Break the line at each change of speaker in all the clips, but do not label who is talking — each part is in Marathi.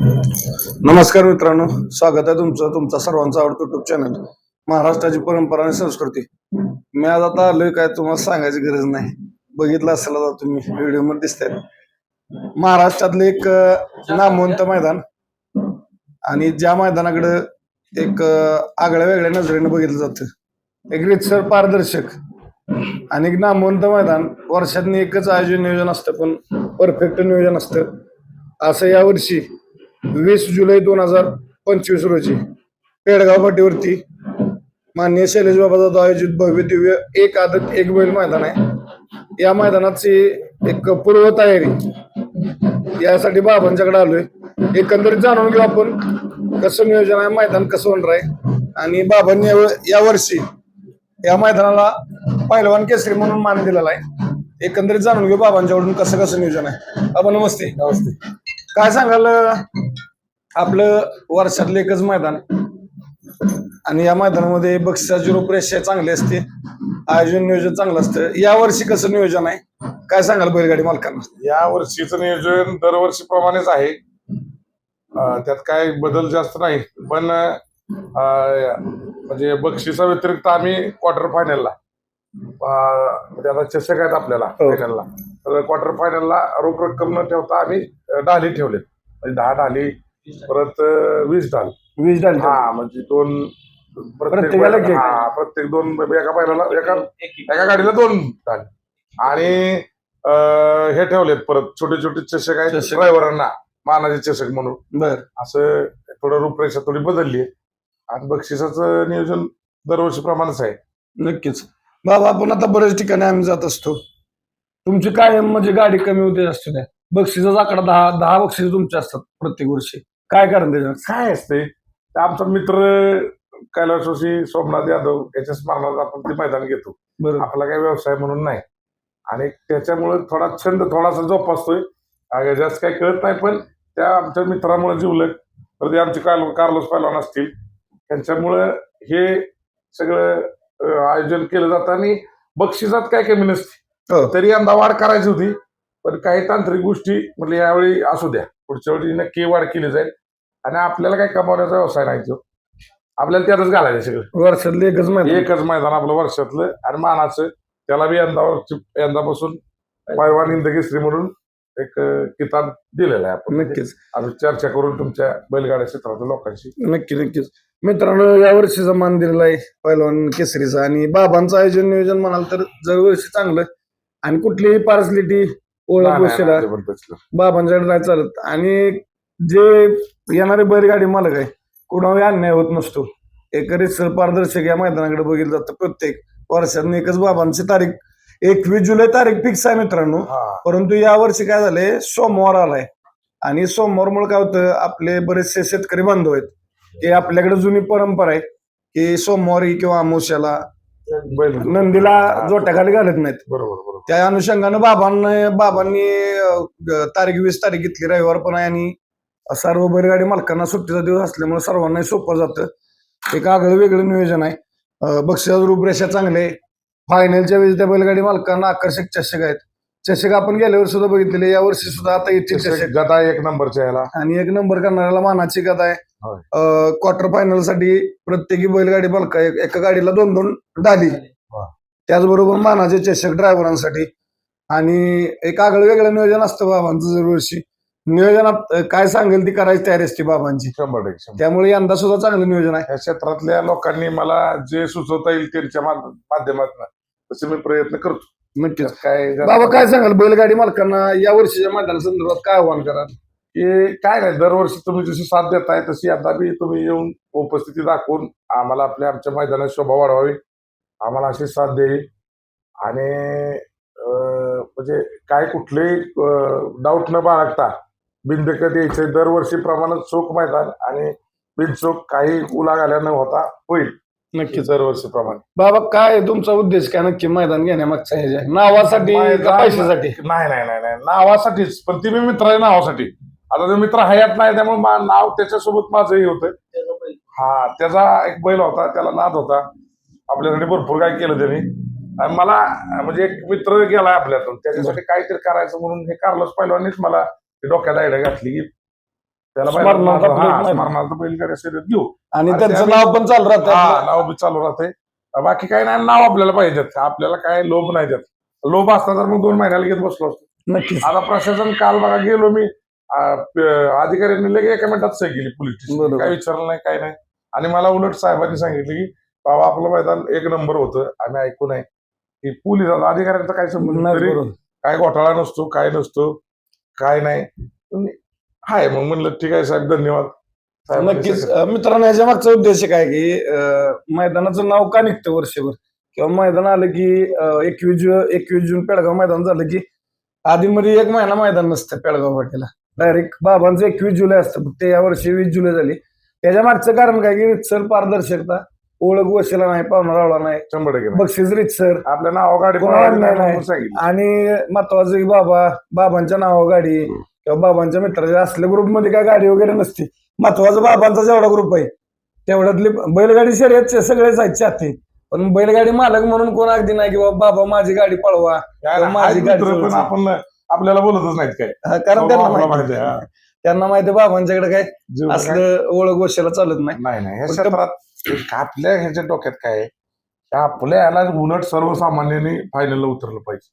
नमस्कार मित्रांनो स्वागत आहे तुमचं तुमचा सर्वांचा आवडतो युट्यूब चॅनल महाराष्ट्राची परंपरा आणि संस्कृती. मी आज आता आलोय काय तुम्हाला सांगायची गरज नाही. बघितलं असेल आता तुम्ही व्हिडिओमध्ये दिसताय. महाराष्ट्रातलं एक नामवंत मैदान आणि ज्या मैदानाकडे एक आगळ्या वेगळ्या नजरेनं बघितलं जातं. एक रितसर पारदर्शक आणि एक नामवंत मैदान. वर्षातनी एकच आयोजन नियोजन असतं पण परफेक्ट नियोजन असतं. असं यावर्षी वीस जुलै दोन हजार पंचवीस रोजी पेडगाव फाटीवरती माननीय शैलेश बाबा जाधव आयोजित भव्य दिव्य एक आदत एक बैल मैदान आहे. या मैदानाची एक पूर्व तयारी यासाठी बाबांच्याकडे आलोय. एकंदरीत जाणून घेऊ आपण कसं नियोजन आहे मैदान कसं होणार आहे. आणि बाबांनी याव- यावर्षी या मैदानाला पहिलवान केसरी म्हणून मान दिलेला आहे. एकंदरीत जाणून घेऊ बाबांच्याकडून कसं कसं नियोजन आहे. बाबा नमस्ते. नमस्ते. काय सांगाल आपलं वर्षातलं एकच मैदान. आणि या मैदानामध्ये बक्षिसाची रूपरेषा चांगली असते. आयोजन नियोजन चांगलं असतं. या वर्षी कसं नियोजन आहे? काय सांगाल बैलगाडी मालकांना?
या वर्षीचं नियोजन दरवर्षीप्रमाणेच आहे. अं, त्यात काय बदल जास्त नाही. पण म्हणजे बक्षिसा व्यतिरिक्त आम्ही क्वार्टर फायनलला म्हणजे आता चषक आहेत आपल्याला
हो.
फायनलला तर क्वार्टर फायनलला रोख रक्कम न ठेवता आम्ही ढाली ठेवले म्हणजे दहा ढाली परत वीस ढाल
वीज डाल
हा म्हणजे दोन
प्रत्येकाला
बैल-
एक-
हा, प्रत्येक दोन एका बैलाला एका एका गाडीला दोन ढाल आणि अं, हे ठेवलेत परत छोटे छोटे चषक आहेत
चषक.
ड्रायव्हरांना मानाचे चषक म्हणून.
बर.
असं थोडं रूपरेषा थोडी बदलली आणि बक्षिसाचं नियोजन दरवर्षीप्रमाणेच आहे.
नक्कीच. बाबा आपण आता बऱ्याच ठिकाणी आम्ही जात असतो. तुमची काय म्हणजे गाडी कमी होते असते काय बक्षिसाचा आकडा दहा दहा बक्षीस तुमचे असतात प्रत्येक वर्षी. काय कारण त्याच्यात
काय असते? आमचा मित्र कैलासवासी सोमनाथ यादव याच्या स्मरणात आपण ते मैदान घेतो. आपला काही व्यवसाय म्हणून नाही. आणि त्याच्यामुळे थोडा छंद थोडासा जोपासतोय. जास्त काही कळत नाही पण त्या आमच्या मित्रामुळे जिवलग. तर ते आमचे काल कार्लोस पैलवान असतील. त्यांच्यामुळं हे सगळं आयोजन केलं जातं आणि बक्षिसात काय कमी नसते.
हो.
तरी यंदा वाढ करायची होती. पण काही तांत्रिक गोष्टी म्हणजे यावेळी असू द्या. पुढच्या वेळी नक्की वाढ केली जाईल. आणि आपल्याला काही कमावण्याचा व्यवसाय नाही तो. आपल्याला त्यातच घालायचं सगळं.
वर्षातलं एकच मैदान.
एकच मैदान आपलं वर्षातलं आणि मानाचं. त्याला बी यंदा यंदापासून पैलवान इंदकेसरी म्हणून एक किताब दिलेला आहे आपण.
नक्कीच.
आम्ही चर्चा करून तुमच्या बैलगाड्या क्षेत्रातल्या लोकांशी.
नक्की नक्कीच. मित्रांनो या वर्षीचा मान दिलेला आहे पहिलवान केसरीचा. आणि बाबांचं आयोजन नियोजन म्हणाल तर दरवर्षी चांगलं. आणि कुठलीही पार्सलिटी ओळख गोष्टीला. बाबांच्याकडे नाही चालत. आणि जे येणारे बैलगाडी मालक आहे कुणावर अन्याय होत नसतो. एक सर पारदर्शक या मैदानाकडे बघितलं जातं प्रत्येक वर्षात एकच बाबांची तारीख. एकवीस जुलै तारीख फिक्स आहे मित्रांनो. परंतु या वर्षी काय झालंय सोमवार आलाय. आणि सोमवारमुळे काय होतं आपले बरेचसे शेतकरी बांधव आहेत. की आपल्याकडे जुनी परंपरा आहे की सोमवारी किंवा अमावस्याला
बैल
नंदीला जोट्याखाली घालत नाहीत.
बरोबर बरोबर.
त्या अनुषंगानं बाबांनी बाबांनी अं, तारीख वीस तारीख घेतली रविवार पण आहे आणि सर्व बैलगाडी मालकांना सुट्टीचा दिवस असल्यामुळे सर्वांना सोपं जातं. एक आगळं वेगळं नियोजन आहे. अं, बक्षिसाची रूपरेषा चांगले फायनलच्या वेळी त्या बैलगाडी मालकांना आकर्षक चषक आहेत. चषक आपण गेल्या वर्षी सुद्धा बघितलेले या वर्षी सुद्धा आता येतील चषक
गदा एक नंबरच्या याला.
आणि एक नंबर करणाऱ्याला मानाची कथा आहे.
होय.
क्वार्टर फायनलसाठी प्रत्येकी बैलगाडी मालक आहे. एका गाडीला दोन दोन डाली.
वा.
त्याचबरोबर मानाचे चषक ड्रायव्हरांसाठी आणि एक आगळं वेगळं नियोजन असतं बाबांचं दरवर्षी नियोजनात अं, काय सांगेल ती करायची तयारी असते बाबांची.
शंभर टक्के शंभर
त्यामुळे यंदा सुद्धा चांगलं नियोजन आहे.
या क्षेत्रातल्या लोकांनी मला जे सुचवता येईल त्यांच्या माध- माध्यमातून. तसे मी प्रयत्न करतो.
नक्कीच
काय
बाबा काय सांगाल? बैलगाडी मालकांना या वर्षीच्या मैदानासंदर्भात काय आव्हान कराल?
की काय नाही दरवर्षी तुम्ही जशी साथ देताय तशी आता बी तुम्ही येऊन उपस्थिती दाखवून आम्हाला आपल्या आमच्या मैदानात शोभा वाढवावी. आम्हाला अशी साथ द्यावी. आणि अं, म्हणजे काय कुठलेही डाऊट न बाळगता बिनदकत यायचे दरवर्षीप्रमाणे चोख मैदान आणि बिनचोक काही उला घाल्या न होता होईल.
नक्कीच.
दरवर्षीप्रमाणे.
बाबा काय आहे तुमचा उद्देश? काय नक्की मैदान घेण्यामागचा ह्याच्या नावासाठी का पैशासाठी?
नाही नाही नाही नाही नावासाठीच. पण ती मी मित्र आहे नावासाठी. आता तो मित्र हयात नाही त्यामुळे मा- नाव त्याच्यासोबत माझंही होतं. हा त्याचा एक बैल होता त्याला नाद होता. आपल्यासाठी भरपूर काय केलं त्यांनी. आणि मला म्हणजे एक मित्र गेलाय आपल्यातून. त्याच्यासाठी काहीतरी करायचं म्हणून हे कार्लोस पैलवानीच मला डोक्यात आयडिया घातली. की त्याला
स्मरणार्थ
हा, स्मरणार्थ शर्यत घेऊ.
आणि त्यांचं नाव पण चालू राहतं.
हा
आपलं.
नाव बी चालू राहते. बाकी काही नाही नाव आपल्याला पाहिजेत. आपल्याला काय लोभ नाही देत. लोभ असता तर मग दोन महिन्याला घेत बसलो असतो.
नक्कीच.
आता प्रशासन काल बघा गेलो मी. अं, प- अधिकाऱ्यांनी लगे एका मिनिटात सही केली पोलीस स्टेशन
बरोबर.
काय विचारलं नाही काय नाही. आणि मला उलट साहेबांनी सांगितलं की बाबा आपलं मैदान एक नंबर होतं. आम्ही ऐकून आहे की पोलीस अधिकाऱ्यांचा काय संबंध
नाही,
तरी
बरोबर.
काय घोटाळा नसतो काय नसतो काय नाही. हाय मग म्हणलं ठीक आहे साहेब धन्यवाद.
नक्कीच. अं, मित्रांनो याच्या मागचा उद्देश काय की अं, मैदानाचं नाव का निघतं वर्षभर? किंवा मैदान आलं की एकवीस एकवीस जून पेडगाव मैदान झालं की आधी मध्ये एक महिना मैदान नसतं पेडगाव फाटीला डायरेक्ट बाबांचं एकवीस जुलै असतं फक्त या वर्षी वीस जुलै झाली. त्याच्या मागचं कारण काय की रितसर पारदर्शकता ओळख वशिला नाही पाहुणा रावला नाही.
शंभर टक्के नाही.
बक्षीस रितसर.
आपल्या नाव गाडी
कोणाला नाही,
नाही. सांगितलं.
आणि महत्वाचं की बाबा बाबांच्या नावा गाडी किंवा बाबांच्या मित्राच्या असल्या ग्रुपमध्ये काय गाडी वगैरे नसते. महत्वाचं बाबांचा जेवढा ग्रुप आहे तेवढ्यातली बैलगाडी शर्यतचे सगळेच आहेत चाहते. पण बैलगाडी मालक म्हणून कोण अगदी नाही की बाबा माझी गाडी पळवा माझी गाडी
पण. आपण आपल्याला बोलतच नाहीत काय.
कारण त्यांना. त्यांना माहिती बाबांच्याकडे काय असलं ओळख गोष्टीला चालत नाही.
नाही क्षेत्रात आपल्या ह्याच्या डोक्यात काय आपल्या याला उलट सर्वसामान्यांनी फायनलला उतरलं पाहिजे.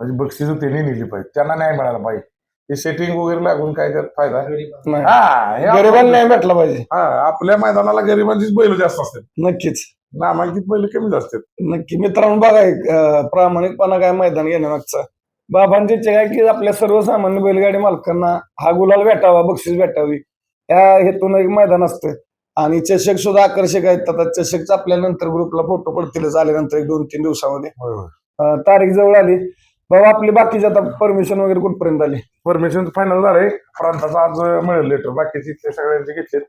म्हणजे बक्षीस त्यांनी नेली पाहिजे त्यांना न्याय मिळाला पाहिजे. ते सेटिंग वगैरे लागून काय त्यात फायदा?
नाही.
हा हे
गरिबांना नाही भेटला पाहिजे.
हा आपल्या मैदानाला गरिबांचीच बैल जास्त असतात.
नक्कीच.
नामांकित बैल कमी असतात
नक्की. मित्रांनो बघा एक, अं, प्रामाणिकपणा काय मैदान घेण्यामागचा. बाबांची इच्छा काय की आपल्या सर्वसामान्य बैलगाडी मालकांना हा गुलाल भेटावा बक्षीस भेटावी या हेतून एक मैदान असतं. आणि चषक सुद्धा आकर्षक आहेत. आता चषकचा आपल्या नंतर ग्रुपला फोटो पडतीलच आल्यानंतर एक दोन तीन दिवसामध्ये. अं, तारीख जवळ आली. बाबा आपली बाकीची आता परमिशन वगैरे कुठपर्यंत आली?
परमिशन फायनल झालंय. प्रांताचं आज मिळेल लेटर बाकीचे इथले सगळ्यांचे घेतलेत.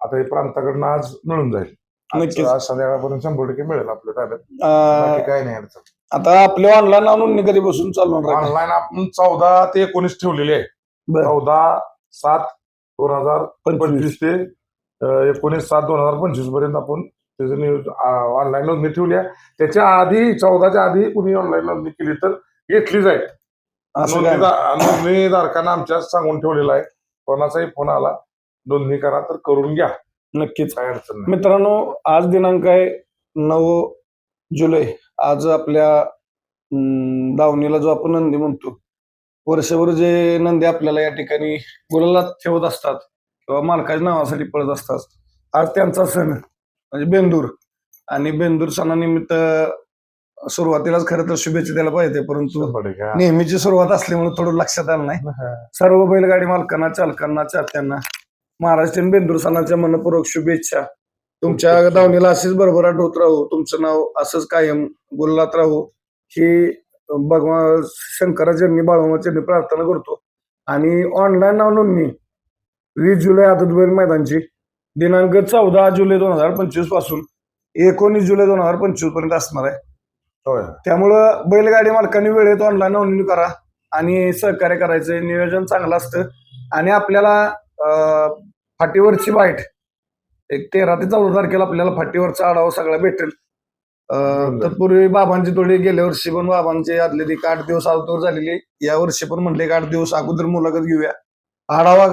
आता हे प्रांताकडनं आज मिळून जाईल. आज-
नक्कीच.
आज संध्याकाळपर्यंत शंभर टक्के मिळेल आपल्या ताब्यात.
अं,
बाकी काय नाही अडचण.
आता आपले ऑनलाईन आणून कधीपासून चालू होणार आहे?
ऑनलाईन आपण चौदा ते एकोणीस ठेवलेले आहे.
बरं.
चौदा सात दोन हजार
पंचवीस.
पंचवीस ते अं, एकोणीस सात दोन हजार पंचवीसपर्यंत आपण त्याचं ऑनलाईन नोंदणी ठेवली आहे. त्याच्या आधी चौदाच्या आधी कुणी ऑनलाईन नोंदणी केली तर घेतलीच आहे. नोंदणीधारकांना आमच्या सांगून ठेवलेलं आहे. कोणाचाही फोन आला नोंदणी करा तर करून घ्या.
नक्कीच.
काय अडचण नाही.
मित्रांनो आज दिनांक आहे नऊ जुलै. आज आपल्या अं, दावणीला जो आपण नंदी म्हणतो वर्षभर जे नंदी आपल्याला या ठिकाणी गुलाला ठेवत असतात किंवा मालकाच्या नावासाठी पळत असतात आज त्यांचा सण म्हणजे बेंदूर. आणि बेंदूर सणानिमित्त सुरुवातीलाच खरं तर शुभेच्छा द्यायला पाहिजे परंतु. नेहमीची सुरुवात असल्यामुळे थोडं लक्षात आलं नाही. सर्व बैलगाडी मालकांना चालकांना चाहत्यांना महाराष्ट्रीयन बेंदूर सणाच्या मनपूर्वक शुभेच्छा. तुमच्या दावणीला अशीच भरभराट होत राहू तुमचं नाव असंच कायम गुल्लात राहू. ही भगवान शंकराचरणी बाळमाचरणी प्रार्थना करतो. आणि ऑनलाईन नाव नोंदणी. वीस जुलै आदत बैल मैदानची. दिनांक चौदा जुलै दोन हजार पंचवीसपासून एकोणीस जुलै दोन हजार पंचवीसपर्यंत असणार आहे.
होय.
त्यामुळं बैलगाडी मालकांनी वेळेत ऑनलाईन नोंदणी करा आणि सहकार्य करायचं. नियोजन चांगलं असतं. आणि आपल्याला अं, फाटीवरची बाईट एक तेरा ते चौदा तारखेला आपल्याला फाटीवरचा आढावा सगळा भेटेल. अं, तत्पूर्वी बाबांची थोडी गेल्या वर्षी पण बाबांचे आदले एक आठ दिवस अगोदर झालेली. या वर्षी पण म्हणले एक आठ दिवस अगोदर मुलाखत घेऊया. आढावा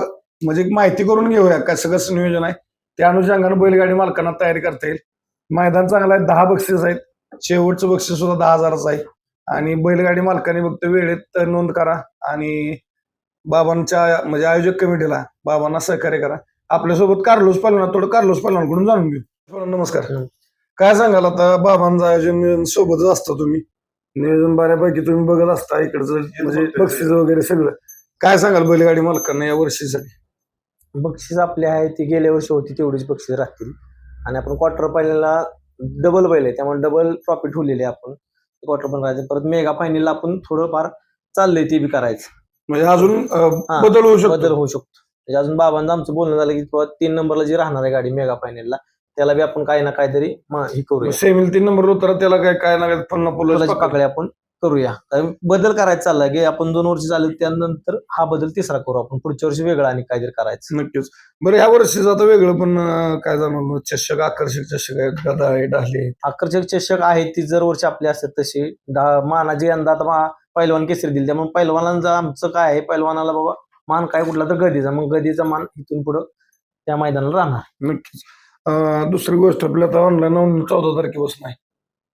म्हणजे एक माहिती करून घेऊया कसं कसं नियोजन आहे. त्या अनुषंगानं बैलगाडी मालकांना तयारी करता येईल. मैदान चांगलं आहे दहा बक्षीस आहेत. शेवटचं बक्षीस सुद्धा दहा हजाराचं आहे. आणि बैलगाडी मालकांनी फक्त वेळेत नोंद करा आणि बाबांच्या म्हणजे आयोजक कमिटीला बाबांना सहकार्य करा. आपल्यासोबत कार्लोस पालना थोडं कार्लोस पालनाकडून जाणून घेऊ. नमस्कार. काय सांगाल आता? बाबांचं आयोजन सोबतच असता तुम्ही. नियोजन बऱ्यापैकी तुम्ही बघत असता इकडचं म्हणजे बक्षीस वगैरे सगळं. काय सांगाल बैलगाडी मालकांना या वर्षीसाठी?
बक्षीस आपले आहे ती गेल्या वर्षी होती तेवढीच बक्षीस राहतील. आणि आपण क्वार्टर फायनलला डबल बैल आहे. त्यामुळे डबल प्रॉफिट होलेले आपण. क्वार्टर फायनल करायचं परत मेगा फायनलला आपण थोडंफार चाललंय ते बी करायचं.
म्हणजे अजून अं, बदल होऊ
बदल
शकतो
होऊ शकतो. म्हणजे अजून बाबांचं आमचं बोलणं झालं की तीन नंबरला जी राहणार आहे गाडी मेगा फायनलला त्याला बी आपण काही ना काहीतरी म- हे करूया.
सेमील तीन नंबर उतर त्याला काय काय ना काय पन्ना
फुलाची पाकळी आपण. करूया. कारण बदल करायचा चाललाय. की आपण दोन वर्ष झाले त्यानंतर हा बदल तिसरा करू आपण. पुढच्या वर्षी वेगळा आणि काहीतरी करायचं.
नक्कीच. बरं ह्या वर्षीच आता वेगळं पण अं, काय जाणवलं? चषक आकर्षक चषक आहेत गदा आहे डाले.
आकर्षक चषक आहेत ती जर वर्षी आपली असतात तशी. डा- मानाची यंदा आता मा- पैलवान केसरी दिली. त्यामुळे पैलवानांचं आमचं काय आहे? पैलवानाला बाबा मान काय कुठला तर गदीचा. मग गदीचा मान इथून पुढं त्या मैदानाला राहणार.
नक्कीच. अं, दुसरी गोष्ट आपल्या आता ऑनलाईन चौदा तारखेपासून आहे.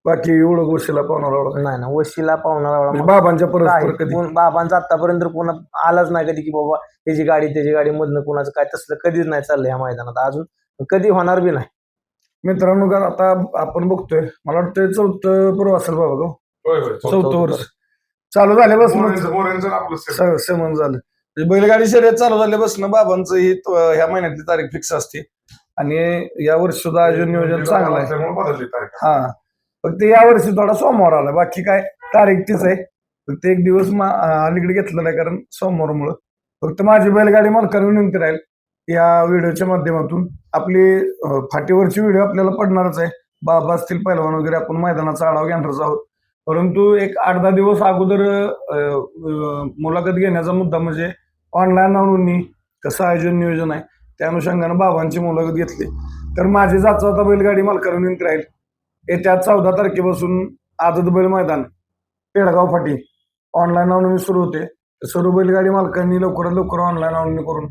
बाकी एवढं गोष्टीला पाहणार एवढं.
नाही ना वशीला पाहुणा
म्हणजे बाबांच्या परस्पर
काय
कधी?
कोण- बाबांचं आतापर्यंत कोणा आलाच नाही कधी की बाबा त्याची गाडी त्याची गाडी मधनं कोणाचं काय तसलं कधीच नाही चाललंय ह्या मैदानात. अजून कधी होणार बी नाही.
मित्रांनो का आता आपण बघतोय मला वाटतं चौथं पर्व असेल बाबा गो.
होय होय
चौथं वर्ष. चालू झाल्यापासून
मोरेंचं- मोरेंचं आपलं
झालं. म्हणजे बैलगाडी शर्यत चालू झाल्यापासून बाबांचं ही तो- ह्या महिन्यातली तारीख फिक्स असते. आणि या वर्षी सुद्धा आयोजन नियोजन चांगलं आहे.
त्यामुळे बदलली तारीख.
हा. फक्त यावर्षी थोडा सोमवार आला. बाकी काय तारीख तीच आहे. फक्त एक दिवस मा- अलीकडे घेतलेला आहे कारण सोमवारमुळं. फक्त माझी बैलगाडी मालकांना विनंती राहील या व्हिडिओच्या माध्यमातून आपली फाटीवरची व्हिडिओ आपल्याला पडणारच आहे. बाबा असतील पैलवान वगैरे आपण मैदानाचा आढावा घेणारच आहोत. परंतु एक आठ दहा दिवस अगोदर मुलाखत घेण्याचा मुद्दा म्हणजे ऑनलाईन नोंदणी कसं आयोजन नियोजन आहे त्या अनुषंगानं बाबांची मुलाखत घेतली. तर माझी जाचा आता बैलगाडी मालकांना विनंती राहील येत्या चौदा तारखेपासून आदत बैल मैदान पेडगाव फाटी. ऑनलाईन नोंदणी सुरू होते. सर्व बैलगाडी मालकांनी लवकरात लवकर ऑनलाईन नोंदणी करून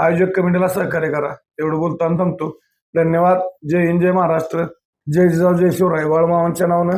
आयोजक कमिटीला सहकार्य करा. एवढं बोलताना थांबतो. धन्यवाद. जय हिंद जय महाराष्ट्र. जय जिजाऊ जय शिवराय. वळमावांच्या नावानं.